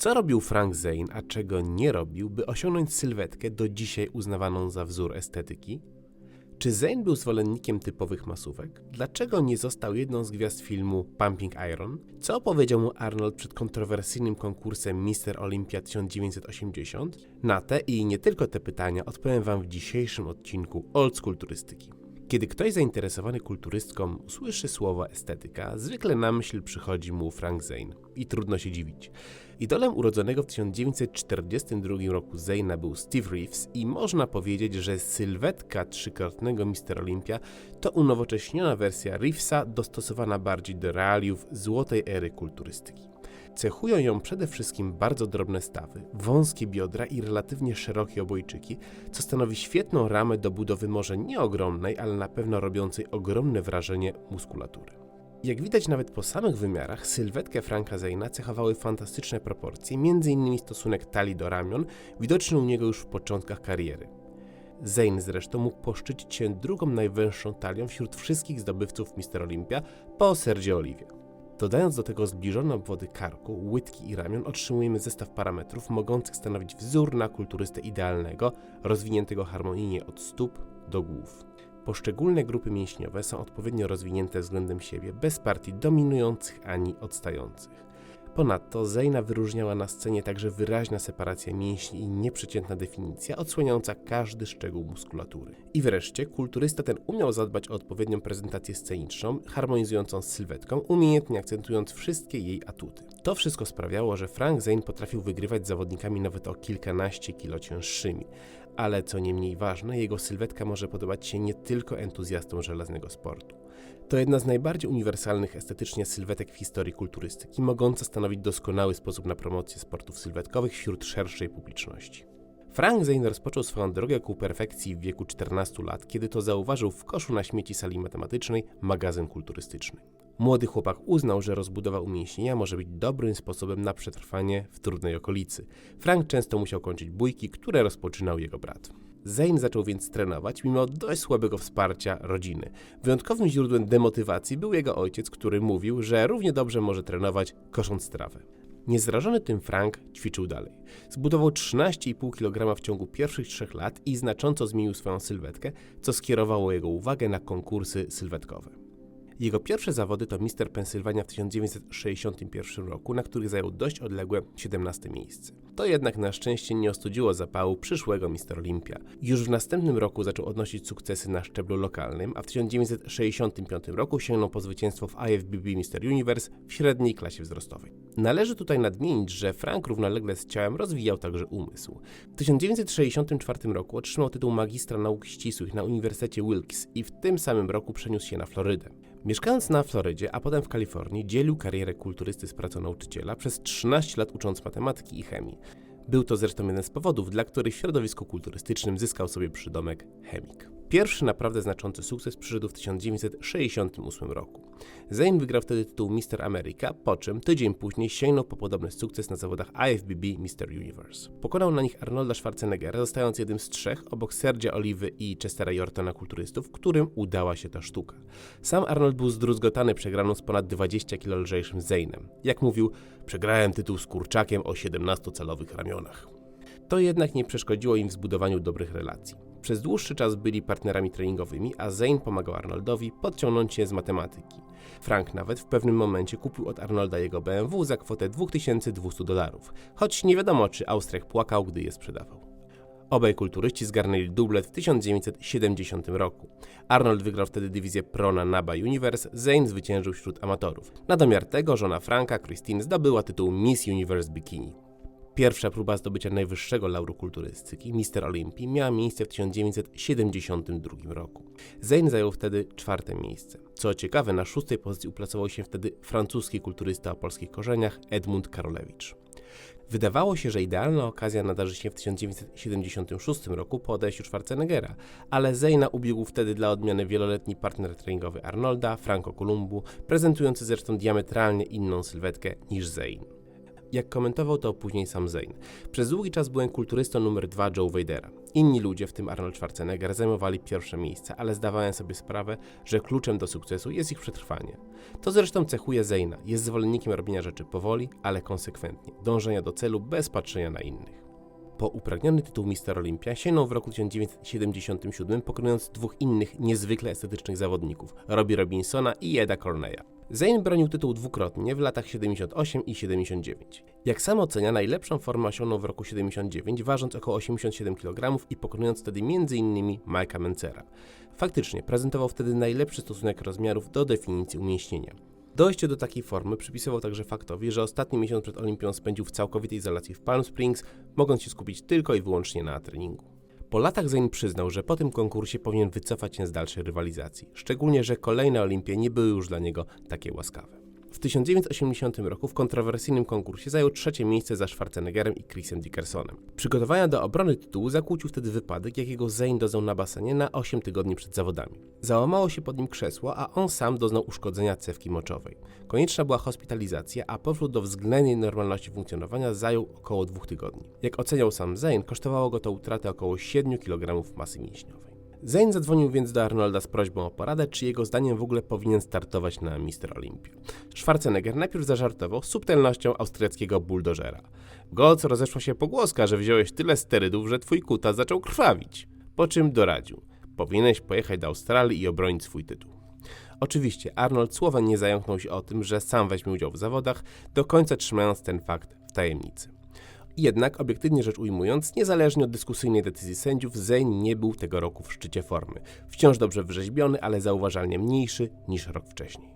Co robił Frank Zane, a czego nie robił, by osiągnąć sylwetkę do dzisiaj uznawaną za wzór estetyki? Czy Zane był zwolennikiem typowych masówek? Dlaczego nie został jedną z gwiazd filmu Pumping Iron? Co opowiedział mu Arnold przed kontrowersyjnym konkursem Mister Olympia 1980? Na te i nie tylko te pytania odpowiem Wam w dzisiejszym odcinku Old School Turystyki. Kiedy ktoś zainteresowany kulturystką usłyszy słowo estetyka, zwykle na myśl przychodzi mu Frank Zane. I trudno się dziwić. Idolem urodzonego w 1942 roku Zayna był Steve Reeves i można powiedzieć, że sylwetka trzykrotnego Mister Olympia to unowocześniona wersja Reevesa dostosowana bardziej do realiów złotej ery kulturystyki. Cechują ją przede wszystkim bardzo drobne stawy, wąskie biodra i relatywnie szerokie obojczyki, co stanowi świetną ramę do budowy może nie ogromnej, ale na pewno robiącej ogromne wrażenie muskulatury. Jak widać nawet po samych wymiarach, sylwetkę Franka Zayna cechowały fantastyczne proporcje, m.in. stosunek talii do ramion, widoczny u niego już w początkach kariery. Zane zresztą mógł poszczycić się drugą najwęższą talią wśród wszystkich zdobywców Mister Olympia po Sergio Oliwie. Dodając do tego zbliżone obwody karku, łydki i ramion, otrzymujemy zestaw parametrów mogących stanowić wzór na kulturystę idealnego, rozwiniętego harmonijnie od stóp do głów. Poszczególne grupy mięśniowe są odpowiednio rozwinięte względem siebie, bez partii dominujących ani odstających. Ponadto Zejna wyróżniała na scenie także wyraźna separacja mięśni i nieprzeciętna definicja, odsłaniająca każdy szczegół muskulatury. I wreszcie kulturysta ten umiał zadbać o odpowiednią prezentację sceniczną, harmonizującą z sylwetką, umiejętnie akcentując wszystkie jej atuty. To wszystko sprawiało, że Frank Zane potrafił wygrywać z zawodnikami nawet o kilkanaście kilo cięższymi, ale co nie mniej ważne, jego sylwetka może podobać się nie tylko entuzjastom żelaznego sportu. To jedna z najbardziej uniwersalnych estetycznie sylwetek w historii kulturystyki, mogąca stanowić doskonały sposób na promocję sportów sylwetkowych wśród szerszej publiczności. Frank Zane rozpoczął swoją drogę ku perfekcji w wieku 14 lat, kiedy to zauważył w koszu na śmieci sali matematycznej magazyn kulturystyczny. Młody chłopak uznał, że rozbudowa umięśnienia może być dobrym sposobem na przetrwanie w trudnej okolicy. Frank często musiał kończyć bójki, które rozpoczynał jego brat. Zane zaczął więc trenować mimo dość słabego wsparcia rodziny. Wyjątkowym źródłem demotywacji był jego ojciec, który mówił, że równie dobrze może trenować kosząc trawę. Niezrażony tym Frank ćwiczył dalej. Zbudował 13,5 kg w ciągu pierwszych trzech lat i znacząco zmienił swoją sylwetkę, co skierowało jego uwagę na konkursy sylwetkowe. Jego pierwsze zawody to Mister Pennsylvania w 1961 roku, na których zajął dość odległe 17 miejsce. To jednak na szczęście nie ostudziło zapału przyszłego Mister Olympia. Już w następnym roku zaczął odnosić sukcesy na szczeblu lokalnym, a w 1965 roku sięgnął po zwycięstwo w IFBB Mister Universe w średniej klasie wzrostowej. Należy tutaj nadmienić, że Frank równolegle z ciałem rozwijał także umysł. W 1964 roku otrzymał tytuł magistra nauk ścisłych na Uniwersytecie Wilkes i w tym samym roku przeniósł się na Florydę. Mieszkając na Florydzie, a potem w Kalifornii, dzielił karierę kulturysty z pracą nauczyciela, przez 13 lat ucząc matematyki i chemii. Był to zresztą jeden z powodów, dla których w środowisku kulturystycznym zyskał sobie przydomek chemik. Pierwszy naprawdę znaczący sukces przyszedł w 1968 roku. Zane wygrał wtedy tytuł Mister America, po czym tydzień później sięgnął po podobny sukces na zawodach IFBB Mister Universe. Pokonał na nich Arnolda Schwarzeneggera, zostając jednym z trzech obok Sergia Oliwy i Chestera Yortona kulturystów, którym udała się ta sztuka. Sam Arnold był zdruzgotany przegraną z ponad 20 kg lżejszym Zane'em. Jak mówił, przegrałem tytuł z kurczakiem o 17-calowych ramionach. To jednak nie przeszkodziło im w zbudowaniu dobrych relacji. Przez dłuższy czas byli partnerami treningowymi, a Zane pomagał Arnoldowi podciągnąć się z matematyki. Frank nawet w pewnym momencie kupił od Arnolda jego BMW za kwotę 2200 dolarów, choć nie wiadomo czy Austriak płakał, gdy je sprzedawał. Obaj kulturyści zgarnęli dublet w 1970 roku. Arnold wygrał wtedy dywizję Pro na NABA Universe, Zane zwyciężył wśród amatorów. Na domiar tego żona Franka, Christine, zdobyła tytuł Miss Universe Bikini. Pierwsza próba zdobycia najwyższego lauru kulturystyki, Mister Olympii, miała miejsce w 1972 roku. Zane zajął wtedy czwarte miejsce. Co ciekawe, na szóstej pozycji uplacował się wtedy francuski kulturysta o polskich korzeniach Edmund Karolewicz. Wydawało się, że idealna okazja nadarzy się w 1976 roku po odejściu Schwarzeneggera, ale Zejna ubiegł wtedy dla odmiany wieloletni partner treningowy Arnolda, Franco Columbu, prezentujący zresztą diametralnie inną sylwetkę niż Zane. Jak komentował to później sam Zayn. Przez długi czas byłem kulturystą numer dwa Joe Vadera. Inni ludzie, w tym Arnold Schwarzenegger, zajmowali pierwsze miejsce, ale zdawałem sobie sprawę, że kluczem do sukcesu jest ich przetrwanie. To zresztą cechuje Zayna. Jest zwolennikiem robienia rzeczy powoli, ale konsekwentnie, dążenia do celu bez patrzenia na innych. Po upragniony tytuł Mister Olympia sięgnął w roku 1977, pokonując dwóch innych niezwykle estetycznych zawodników, Robbie Robinsona i Eda Corneya. Zayn bronił tytuł dwukrotnie w latach 78 i 79. Jak sam ocenia, najlepszą formę osiągnął w roku 79, ważąc około 87 kg i pokonując wtedy m.in. Mike'a Mencera. Faktycznie, prezentował wtedy najlepszy stosunek rozmiarów do definicji umieśnienia. Dojście do takiej formy przypisywał także faktowi, że ostatni miesiąc przed Olimpią spędził w całkowitej izolacji w Palm Springs, mogąc się skupić tylko i wyłącznie na treningu. Po latach Zayn przyznał, że po tym konkursie powinien wycofać się z dalszej rywalizacji, szczególnie, że kolejne Olimpie nie były już dla niego takie łaskawe. W 1980 roku w kontrowersyjnym konkursie zajął trzecie miejsce za Schwarzeneggerem i Chrisem Dickersonem. Przygotowania do obrony tytułu zakłócił wtedy wypadek, jakiego Zayn doznał na basenie na 8 tygodni przed zawodami. Załamało się pod nim krzesło, a on sam doznał uszkodzenia cewki moczowej. Konieczna była hospitalizacja, a powrót do względnej normalności funkcjonowania zajął około dwóch tygodni. Jak oceniał sam Zayn, kosztowało go to utratę około 7 kg masy mięśniowej. Zayn zadzwonił więc do Arnolda z prośbą o poradę, czy jego zdaniem w ogóle powinien startować na Mister Olympia. Schwarzenegger najpierw zażartował subtelnością austriackiego buldożera. Golc rozeszła się pogłoska, że wziąłeś tyle sterydów, że twój kuta zaczął krwawić. Po czym doradził. Powinieneś pojechać do Australii i obronić swój tytuł. Oczywiście Arnold słowem nie zająknął się o tym, że sam weźmie udział w zawodach, do końca trzymając ten fakt w tajemnicy. Jednak, obiektywnie rzecz ujmując, niezależnie od dyskusyjnej decyzji sędziów, Zayn nie był tego roku w szczycie formy. Wciąż dobrze wyrzeźbiony, ale zauważalnie mniejszy niż rok wcześniej.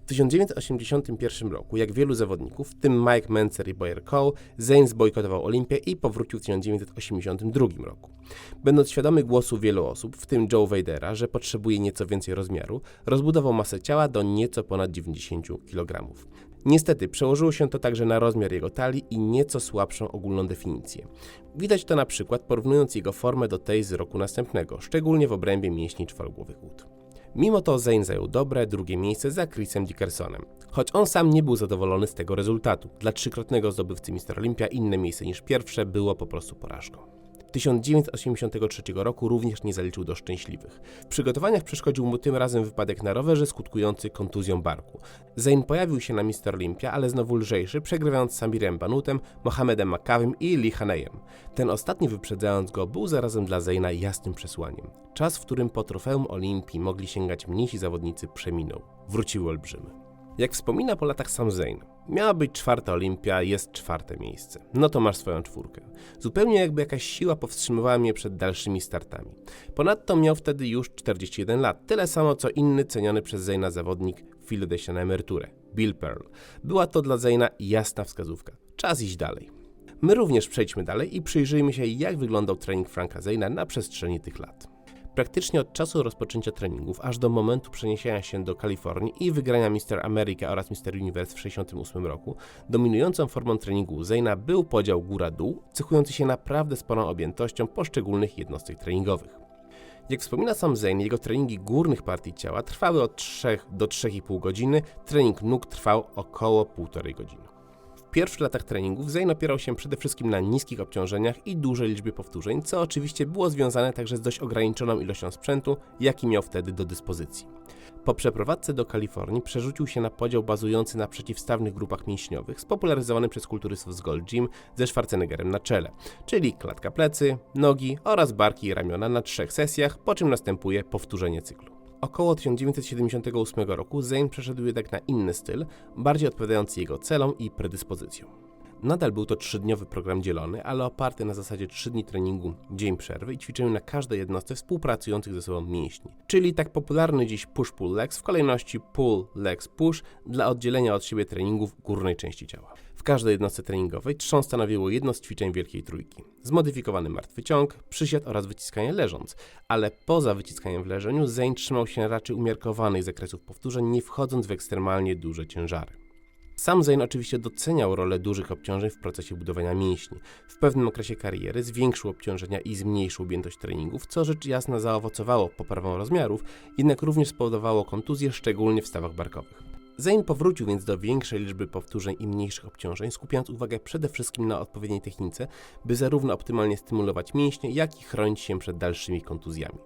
W 1981 roku, jak wielu zawodników, w tym Mike Mencer i Boyer Cole, Zayn zbojkotował Olimpię i powrócił w 1982 roku. Będąc świadomy głosu wielu osób, w tym Joe Vadera, że potrzebuje nieco więcej rozmiaru, rozbudował masę ciała do nieco ponad 90 kg. Niestety, przełożyło się to także na rozmiar jego talii i nieco słabszą ogólną definicję. Widać to na przykład porównując jego formę do tej z roku następnego, szczególnie w obrębie mięśni czworogłowych ud. Mimo to Zayn zajął dobre drugie miejsce za Chrisem Dickersonem. Choć on sam nie był zadowolony z tego rezultatu. Dla trzykrotnego zdobywcy Mister Olympia inne miejsce niż pierwsze było po prostu porażką. 1983 roku również nie zaliczył do szczęśliwych. W przygotowaniach przeszkodził mu tym razem wypadek na rowerze skutkujący kontuzją barku. Zayn pojawił się na Mister Olympia, ale znowu lżejszy, przegrywając Samirem Banutem, Mohamedem Makawym i Lee Haneyem. Ten ostatni wyprzedzając go był zarazem dla Zayna jasnym przesłaniem. Czas, w którym po trofeum Olimpii mogli sięgać mniejsi zawodnicy przeminął. Wróciły olbrzymy. Jak wspomina po latach sam Zayn, miała być czwarta Olimpia, jest czwarte miejsce. No to masz swoją czwórkę. Zupełnie jakby jakaś siła powstrzymywała mnie przed dalszymi startami. Ponadto miał wtedy już 41 lat, tyle samo co inny ceniony przez Zayna zawodnik w chwili odejścia na emeryturę, Bill Pearl. Była to dla Zayna jasna wskazówka. Czas iść dalej. My również przejdźmy dalej i przyjrzyjmy się, jak wyglądał trening Franka Zayna na przestrzeni tych lat. Praktycznie od czasu rozpoczęcia treningów aż do momentu przeniesienia się do Kalifornii i wygrania Mister America oraz Mister Universe w 1968 roku, dominującą formą treningu Zayna był podział góra-dół, cechujący się naprawdę sporą objętością poszczególnych jednostek treningowych. Jak wspomina sam Zayn, jego treningi górnych partii ciała trwały od 3 do 3,5 godziny, trening nóg trwał około 1,5 godziny pierwszych latach treningów Zayn opierał się przede wszystkim na niskich obciążeniach i dużej liczbie powtórzeń, co oczywiście było związane także z dość ograniczoną ilością sprzętu, jaki miał wtedy do dyspozycji. Po przeprowadzce do Kalifornii przerzucił się na podział bazujący na przeciwstawnych grupach mięśniowych, spopularyzowany przez kulturystów z Gold Gym ze Schwarzeneggerem na czele, czyli klatka plecy, nogi oraz barki i ramiona na trzech sesjach, po czym następuje powtórzenie cyklu. Około 1978 roku Zayn przeszedł jednak na inny styl, bardziej odpowiadający jego celom i predyspozycjom. Nadal był to trzydniowy program dzielony, ale oparty na zasadzie 3 dni treningu, dzień przerwy i ćwiczeniu na każdej jednostce współpracujących ze sobą mięśni. Czyli tak popularny dziś push-pull legs w kolejności pull legs push dla oddzielenia od siebie treningów górnej części ciała każdej jednostce treningowej trzon stanowiło jedno z ćwiczeń Wielkiej Trójki. Zmodyfikowany martwy ciąg, przysiad oraz wyciskanie leżąc, ale poza wyciskaniem w leżeniu Zayn trzymał się raczej umiarkowanych zakresów powtórzeń, nie wchodząc w ekstremalnie duże ciężary. Sam Zayn oczywiście doceniał rolę dużych obciążeń w procesie budowania mięśni. W pewnym okresie kariery zwiększył obciążenia i zmniejszył objętość treningów, co rzecz jasna zaowocowało poprawą rozmiarów, jednak również spowodowało kontuzje, szczególnie w stawach barkowych. Zayn powrócił więc do większej liczby powtórzeń i mniejszych obciążeń, skupiając uwagę przede wszystkim na odpowiedniej technice, by zarówno optymalnie stymulować mięśnie, jak i chronić się przed dalszymi kontuzjami.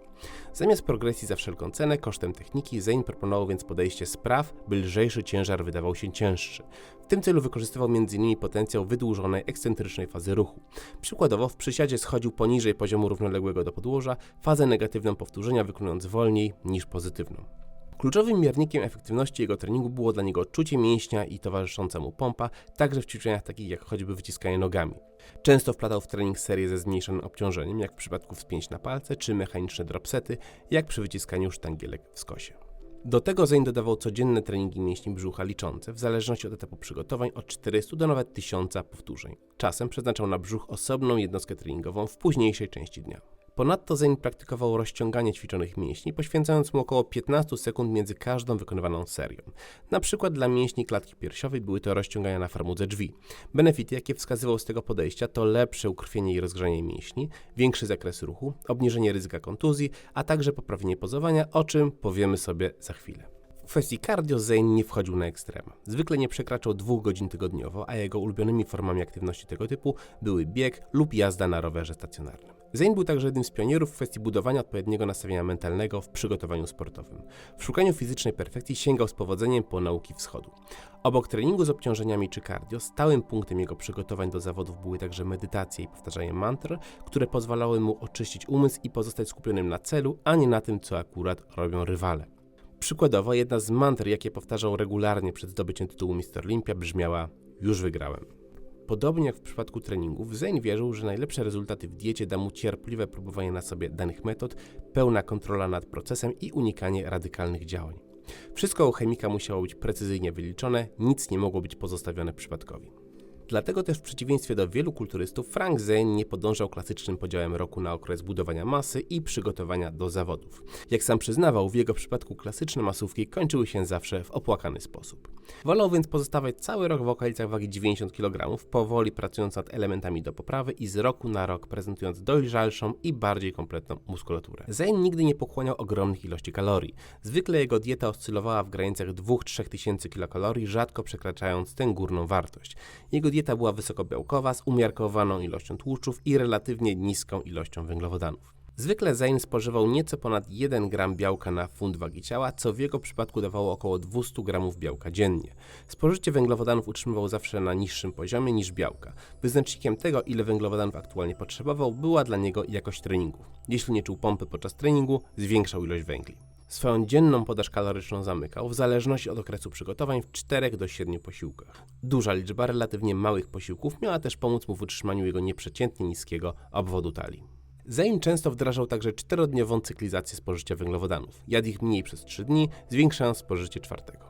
Zamiast progresji za wszelką cenę, kosztem techniki, Zayn proponował więc podejście spraw, by lżejszy ciężar wydawał się cięższy. W tym celu wykorzystywał m.in. potencjał wydłużonej, ekscentrycznej fazy ruchu. Przykładowo w przysiadzie schodził poniżej poziomu równoległego do podłoża, fazę negatywną powtórzenia wykonując wolniej niż pozytywną. Kluczowym miernikiem efektywności jego treningu było dla niego czucie mięśnia i towarzysząca mu pompa, także w ćwiczeniach takich jak choćby wyciskanie nogami. Często wplatał w trening serię ze zmniejszonym obciążeniem, jak w przypadku wspięć na palce, czy mechaniczne dropsety, jak przy wyciskaniu sztangielek w skosie. Do tego Zayn dodawał codzienne treningi mięśni brzucha liczące, w zależności od etapu przygotowań, od 400 do nawet 1000 powtórzeń. Czasem przeznaczał na brzuch osobną jednostkę treningową w późniejszej części dnia. Ponadto Zayn praktykował rozciąganie ćwiczonych mięśni, poświęcając mu około 15 sekund między każdą wykonywaną serią. Na przykład dla mięśni klatki piersiowej były to rozciągania na farmudze drzwi. Benefity, jakie wskazywał z tego podejścia, to lepsze ukrwienie i rozgrzanie mięśni, większy zakres ruchu, obniżenie ryzyka kontuzji, a także poprawienie pozowania, o czym powiemy sobie za chwilę. Kwestii cardio Zayn nie wchodził na ekstrema. Zwykle nie przekraczał dwóch godzin tygodniowo, a jego ulubionymi formami aktywności tego typu były bieg lub jazda na rowerze stacjonarnym. Zayn był także jednym z pionierów w kwestii budowania odpowiedniego nastawienia mentalnego w przygotowaniu sportowym. W szukaniu fizycznej perfekcji sięgał z powodzeniem po nauki wschodu. Obok treningu z obciążeniami czy cardio, stałym punktem jego przygotowań do zawodów były także medytacje i powtarzanie mantr, które pozwalały mu oczyścić umysł i pozostać skupionym na celu, a nie na tym, co akurat robią rywale. Przykładowo, jedna z mantr, jakie powtarzał regularnie przed zdobyciem tytułu Mr. Olympia, brzmiała: Już wygrałem. Podobnie jak w przypadku treningów, Zayn wierzył, że najlepsze rezultaty w diecie da mu cierpliwe próbowanie na sobie danych metod, pełna kontrola nad procesem i unikanie radykalnych działań. Wszystko u chemika musiało być precyzyjnie wyliczone, nic nie mogło być pozostawione przypadkowi. Dlatego też w przeciwieństwie do wielu kulturystów, Frank Zane nie podążał klasycznym podziałem roku na okres budowania masy i przygotowania do zawodów. Jak sam przyznawał, w jego przypadku klasyczne masówki kończyły się zawsze w opłakany sposób. Wolał więc pozostawać cały rok w okolicach wagi 90 kg, powoli pracując nad elementami do poprawy i z roku na rok prezentując dojrzalszą i bardziej kompletną muskulaturę. Zane nigdy nie pochłaniał ogromnych ilości kalorii. Zwykle jego dieta oscylowała w granicach 2-3 tysięcy kilokalorii, rzadko przekraczając tę górną wartość. Jego dieta była wysokobiałkowa, z umiarkowaną ilością tłuszczów i relatywnie niską ilością węglowodanów. Zwykle Zayn spożywał nieco ponad 1 gram białka na funt wagi ciała, co w jego przypadku dawało około 200 gramów białka dziennie. Spożycie węglowodanów utrzymywał zawsze na niższym poziomie niż białka. Wyznacznikiem tego, ile węglowodanów aktualnie potrzebował, była dla niego jakość treningu. Jeśli nie czuł pompy podczas treningu, zwiększał ilość węgli. Swoją dzienną podaż kaloryczną zamykał w zależności od okresu przygotowań w 4 do 7 posiłkach. Duża liczba relatywnie małych posiłków miała też pomóc mu w utrzymaniu jego nieprzeciętnie niskiego obwodu talii. Zain często wdrażał także czterodniową cyklizację spożycia węglowodanów. Jadł ich mniej przez 3 dni, zwiększając spożycie czwartego.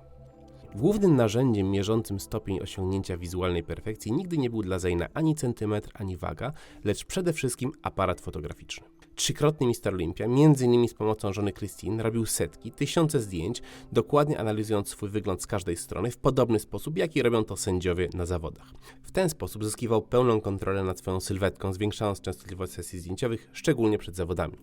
Głównym narzędziem mierzącym stopień osiągnięcia wizualnej perfekcji nigdy nie był dla Zaina ani centymetr, ani waga, lecz przede wszystkim aparat fotograficzny. Trzykrotny Mister Olympia, m.in. z pomocą żony Christine, robił setki, tysiące zdjęć, dokładnie analizując swój wygląd z każdej strony w podobny sposób, jaki robią to sędziowie na zawodach. W ten sposób zyskiwał pełną kontrolę nad swoją sylwetką, zwiększając częstotliwość sesji zdjęciowych, szczególnie przed zawodami.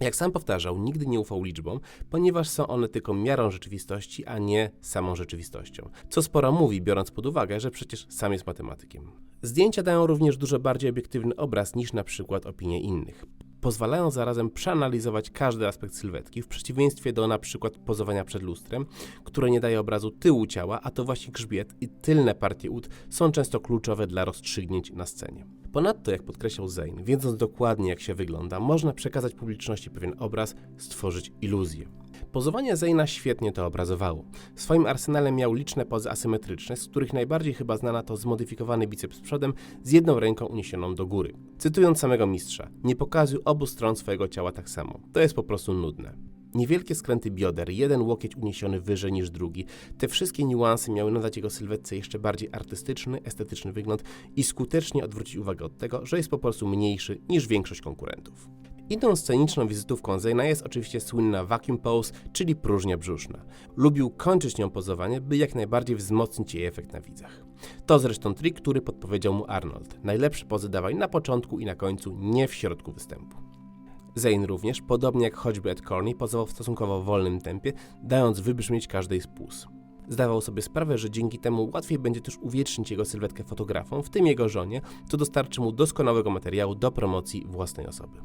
Jak sam powtarzał, nigdy nie ufał liczbom, ponieważ są one tylko miarą rzeczywistości, a nie samą rzeczywistością. Co sporo mówi, biorąc pod uwagę, że przecież sam jest matematykiem. Zdjęcia dają również dużo bardziej obiektywny obraz niż na przykład opinie innych pozwalają zarazem przeanalizować każdy aspekt sylwetki, w przeciwieństwie do na przykład pozowania przed lustrem, które nie daje obrazu tyłu ciała, a to właśnie grzbiet i tylne partie ud są często kluczowe dla rozstrzygnięć na scenie. Ponadto, jak podkreślał Zane, wiedząc dokładnie jak się wygląda, można przekazać publiczności pewien obraz, stworzyć iluzję. Pozowanie Zayna świetnie to obrazowało. W swoim arsenale miał liczne pozy asymetryczne, z których najbardziej chyba znana to zmodyfikowany biceps przodem z jedną ręką uniesioną do góry. Cytując samego mistrza, nie pokazuj obu stron swojego ciała tak samo. To jest po prostu nudne. Niewielkie skręty bioder, jeden łokieć uniesiony wyżej niż drugi, te wszystkie niuanse miały nadać jego sylwetce jeszcze bardziej artystyczny, estetyczny wygląd i skutecznie odwrócić uwagę od tego, że jest po prostu mniejszy niż większość konkurentów. Inną sceniczną wizytówką Zayna jest oczywiście słynna vacuum pose, czyli próżnia brzuszna. Lubił kończyć nią pozowanie, by jak najbardziej wzmocnić jej efekt na widzach. To zresztą trik, który podpowiedział mu Arnold. Najlepsze pozy dawaj na początku i na końcu, nie w środku występu. Zayn również, podobnie jak choćby Ed Corney, pozował w stosunkowo wolnym tempie, dając wybrzmieć każdej z pus. Zdawał sobie sprawę, że dzięki temu łatwiej będzie też uwiecznić jego sylwetkę fotografom, w tym jego żonie, co dostarczy mu doskonałego materiału do promocji własnej osoby.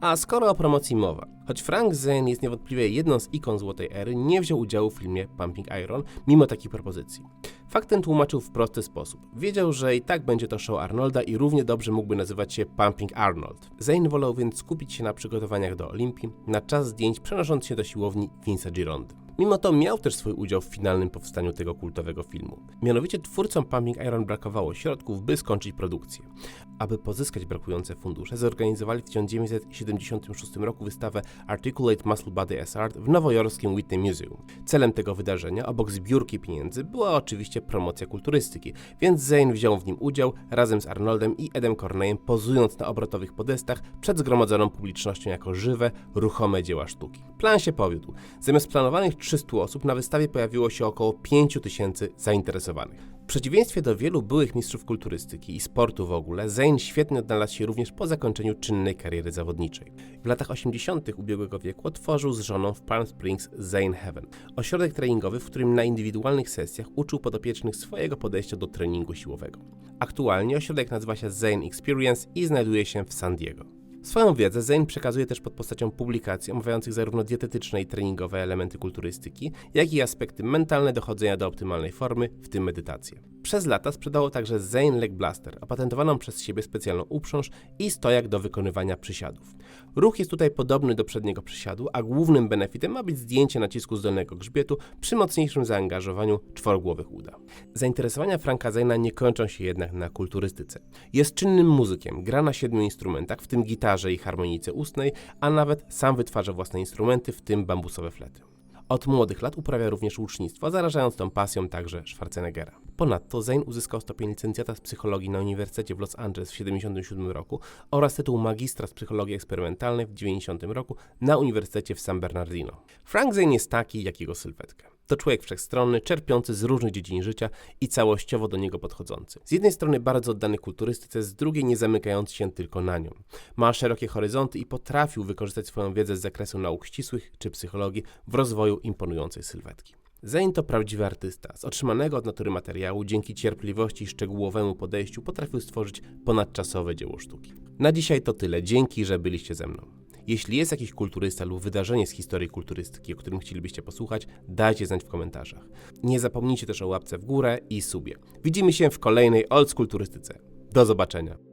A skoro o promocji mowa, choć Frank Zane jest niewątpliwie jedną z ikon złotej ery, nie wziął udziału w filmie Pumping Iron, mimo takiej propozycji. Fakt ten tłumaczył w prosty sposób. Wiedział, że i tak będzie to show Arnolda i równie dobrze mógłby nazywać się Pumping Arnold. Zane wolał więc skupić się na przygotowaniach do Olimpii, na czas zdjęć przenosząc się do siłowni Vince'a Girondy. Mimo to miał też swój udział w finalnym powstaniu tego kultowego filmu. Mianowicie twórcom Pumping Iron brakowało środków, by skończyć produkcję. Aby pozyskać brakujące fundusze, zorganizowali w 1976 roku wystawę Articulate Muscle Body as Art w nowojorskim Whitney Museum. Celem tego wydarzenia, obok zbiórki pieniędzy, była oczywiście promocja kulturystyki, więc Zane wziął w nim udział razem z Arnoldem i Edem Corneyem, pozując na obrotowych podestach przed zgromadzoną publicznością jako żywe, ruchome dzieła sztuki. Plan się powiódł. Zamiast planowanych 300 osób na wystawie pojawiło się około 5000 zainteresowanych. W przeciwieństwie do wielu byłych mistrzów kulturystyki i sportu w ogóle, Zane świetnie odnalazł się również po zakończeniu czynnej kariery zawodniczej. W latach 80. ubiegłego wieku otworzył z żoną w Palm Springs Zane Heaven, ośrodek treningowy, w którym na indywidualnych sesjach uczył podopiecznych swojego podejścia do treningu siłowego. Aktualnie ośrodek nazywa się Zane Experience i znajduje się w San Diego. Swoją wiedzę Zane przekazuje też pod postacią publikacji omawiających zarówno dietetyczne i treningowe elementy kulturystyki, jak i aspekty mentalne dochodzenia do optymalnej formy, w tym medytację. Przez lata sprzedało także Zane Leg Blaster, opatentowaną przez siebie specjalną uprząż i stojak do wykonywania przysiadów. Ruch jest tutaj podobny do przedniego przysiadu, a głównym benefitem ma być zdjęcie nacisku z dolnego grzbietu przy mocniejszym zaangażowaniu czworogłowych uda. Zainteresowania Franka Zane'a nie kończą się jednak na kulturystyce. Jest czynnym muzykiem, gra na siedmiu instrumentach, w tym gitarze i harmonice ustnej, a nawet sam wytwarza własne instrumenty, w tym bambusowe flety. Od młodych lat uprawia również łucznictwo, zarażając tą pasją także Schwarzeneggera. Ponadto Zane uzyskał stopień licencjata z psychologii na Uniwersytecie w Los Angeles w 1977 roku oraz tytuł magistra z psychologii eksperymentalnej w 1990 roku na Uniwersytecie w San Bernardino. Frank Zane jest taki, jak jego sylwetka. To człowiek wszechstronny, czerpiący z różnych dziedzin życia i całościowo do niego podchodzący. Z jednej strony bardzo oddany kulturystyce, z drugiej nie zamykający się tylko na nią. Ma szerokie horyzonty i potrafił wykorzystać swoją wiedzę z zakresu nauk ścisłych czy psychologii w rozwoju imponującej sylwetki. Zane to prawdziwy artysta. Z otrzymanego od natury materiału, dzięki cierpliwości i szczegółowemu podejściu, potrafił stworzyć ponadczasowe dzieło sztuki. Na dzisiaj to tyle. Dzięki, że byliście ze mną. Jeśli jest jakiś kulturysta lub wydarzenie z historii kulturystyki, o którym chcielibyście posłuchać, dajcie znać w komentarzach. Nie zapomnijcie też o łapce w górę i subie. Widzimy się w kolejnej Old Kulturystyce. Do zobaczenia.